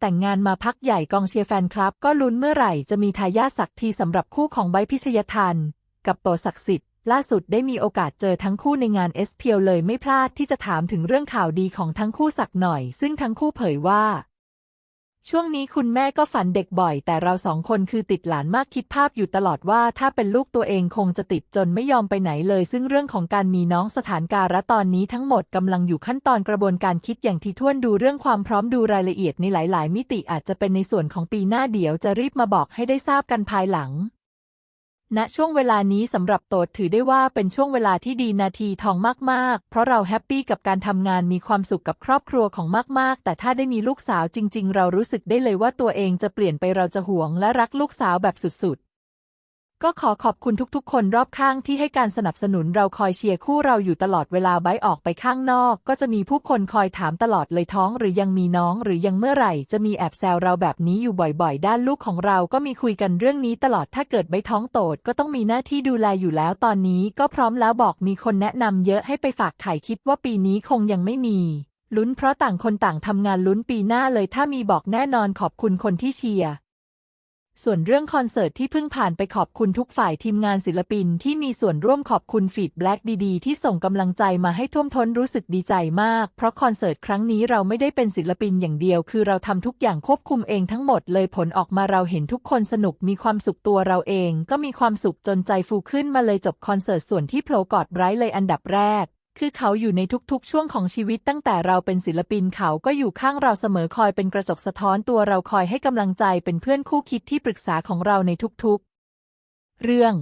แต่งงานมาพักใหญ่กองเชียร์แฟนคลับ ก็ลุ้นเมื่อไหร่จะมีทายาทสักทีสำหรับคู่ของไบพิชยทัน กับโตศักดิ์สิทธิ์ล่าสุดได้มีโอกาสเจอทั้งคู่ในงานเอสเพียวเลยไม่พลาดที่จะถามถึงเรื่องข่าวดีของทั้งคู่สักหน่อย ซึ่งทั้งคู่เผยว่า ช่วงนี้คุณแม่ก็ฝันเด็กบ่อย แต่เราสองคนคือติดหลานมากคิดภาพอยู่ตลอดว่าถ้าเป็นลูกตัวเองคงจะติดจนไม่ยอมไปไหนเลย ซึ่งเรื่องของการมีน้องสถานการะตอนนี้ทั้งหมดกำลังอยู่ขั้นตอนกระบวนการคิดอย่างที่ท่วนดูเรื่องความพร้อมดูรายละเอียดในหลาย ๆ มิติอาจจะเป็นในส่วนของปีหน้าเดี๋ยวจะรีบมาบอกให้ได้ทราบกันภายหลัง ณช่วงเวลานี้สำหรับโตดถือได้ว่าเป็นช่วงเวลาที่ดีนาทีทองมากๆ เพราะเราแฮปปี้กับการทำงานมีความสุขกับครอบครัวของมากๆ แต่ถ้าได้มีลูกสาวจริง ๆ เรารู้สึกได้เลยว่าตัวเองจะเปลี่ยนไปเราจะหวงและรักลูกสาวแบบสุดๆ ก็ขอขอบคุณทุกๆ คนรอบข้างที่ให้การสนับสนุนเราคอยเชียร์คู่เราอยู่ตลอดเวลาไบออกไปข้างนอก ก็จะมีผู้คนคอยถามตลอดเลยท้อง หรือยังมีน้องหรือยังเมื่อไหร่ จะมีแอบแซวเราแบบนี้อยู่บ่อยๆ ด้านลูกของเราก็มีคุยกันเรื่องนี้ตลอดถ้าเกิดไบทท้องโตดก็ต้องมีหน้าที่ดูแลอยู่แล้วตอนนี้ก็พร้อมแล้วบอกมีคนแนะนำเยอะให้ไปฝากไข่คิดว่าปีนี้คงยังไม่มีลุ้นเพราะต่างคนต่างทำงานลุ้นปีหน้าเลยถ้ามีบอกแน่นอนขอบคุณคนที่เชียร์ ส่วนเรื่องคอนเสิร์ตที่เพิ่งผ่านไปขอบคุณทุกฝ่ายทีมงานศิลปินที่มีส่วนร่วมขอบคุณฟีดแบล็กดีๆ ที่ส่งกำลังใจมาให้ท่วมท้นรู้สึกดีใจมาก เพราะคอนเสิร์ตครั้งนี้เราไม่ได้เป็นศิลปินอย่างเดียว คือเราทำทุกอย่างควบคุมเองทั้งหมดเลยผลออกมาเราเห็นทุกคนสนุกมีความสุขตัวเราเอง ก็มีความสุขจนใจฟูขึ้นมาเลยจบคอนเสิร์ตส่วนที่โผล่กอดไบรท์เลยอันดับแรก คือเขาอยู่ในทุกๆ ช่วงของชีวิตตั้งแต่เราเป็นศิลปินเขาก็อยู่ข้างเราเสมอคอยเป็นกระจกสะท้อนตัวเราคอยให้กำลังใจเป็นเพื่อนคู่คิดที่ปรึกษาของเราในทุกๆ เรื่อง